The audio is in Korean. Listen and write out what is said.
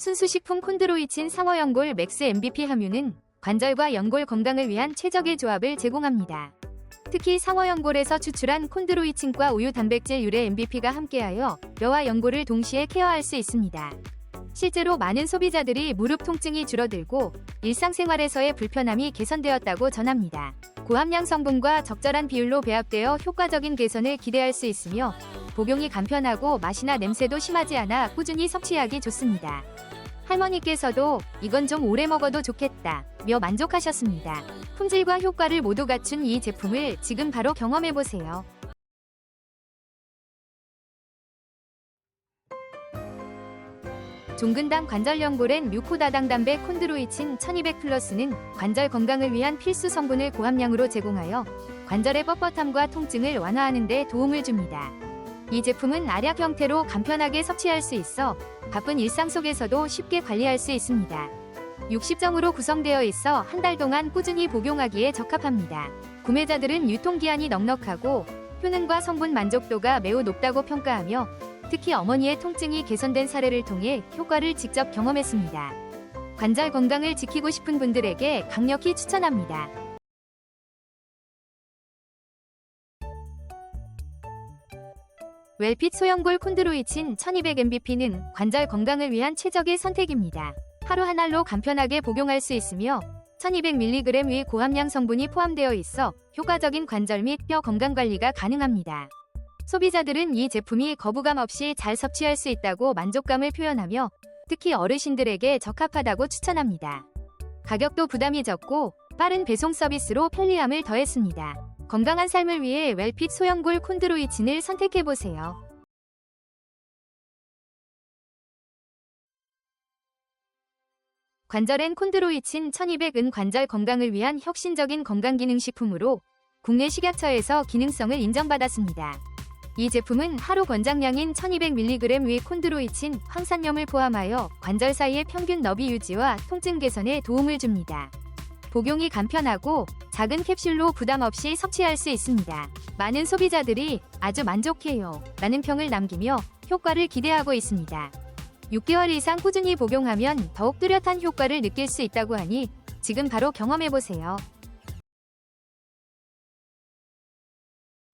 순수식품 콘드로이친 상어연골 맥스 MVP 함유는 관절과 연골 건강을 위한 최적의 조합을 제공합니다. 특히 상어연골에서 추출한 콘드로이친과 우유 단백질 유래 MVP가 함께하여 뼈와 연골을 동시에 케어할 수 있습니다. 실제로 많은 소비자들이 무릎 통증이 줄어들고 일상생활에서의 불편함이 개선되었다고 전합니다. 고함량 성분과 적절한 비율로 배합되어 효과적인 개선을 기대할 수 있으며 복용이 간편하고 맛이나 냄새도 심하지 않아 꾸준히 섭취하기 좋습니다. 할머니께서도 이건 좀 오래 먹어도 좋겠다 며 만족하셨습니다. 품질과 효과를 모두 갖춘 이 제품을 지금 바로 경험해보세요. 종근당 관절연골엔 뮤코다당 담배 콘드로이친 1200 플러스는 관절 건강을 위한 필수 성분을 고함량으로 제공하여 관절의 뻣뻣함과 통증을 완화하는 데 도움을 줍니다. 이 제품은 알약 형태로 간편하게 섭취할 수 있어 바쁜 일상 속에서도 쉽게 관리할 수 있습니다. 60정으로 구성되어 있어 한 달 동안 꾸준히 복용하기에 적합합니다. 구매자들은 유통기한이 넉넉하고 효능과 성분 만족도가 매우 높다고 평가하며 특히 어머니의 통증이 개선된 사례를 통해 효과를 직접 경험했습니다. 관절 건강을 지키고 싶은 분들에게 강력히 추천합니다. 웰핏 소형골 콘드로이친 1200mvp는 관절 건강을 위한 최적의 선택입니다. 하루 한 알로 간편하게 복용할 수 있으며 1200mg 의 고함량 성분이 포함되어 있어 효과적인 관절 및 뼈 건강 관리가 가능합니다. 소비자들은 이 제품이 거부감 없이 잘 섭취할 수 있다고 만족감을 표현하며 특히 어르신들에게 적합하다고 추천합니다. 가격도 부담이 적고 빠른 배송 서비스로 편리함을 더했습니다. 건강한 삶을 위해 웰핏 소형골 콘드로이친을 선택해보세요. 관절엔 콘드로이친 1200은 관절 건강을 위한 혁신적인 건강기능식품으로 국내 식약처에서 기능성을 인정받았습니다. 이 제품은 하루 권장량인 1200mg 의 콘드로이친, 황산염을 포함하여 관절 사이의 평균 너비 유지와 통증 개선에 도움을 줍니다. 복용이 간편하고 작은 캡슐로 부담 없이 섭취할 수 있습니다. 많은 소비자들이 아주 만족해요. 라는 평을 남기며 효과를 기대하고 있습니다. 6개월 이상 꾸준히 복용하면 더욱 뚜렷한 효과를 느낄 수 있다고 하니 지금 바로 경험해보세요.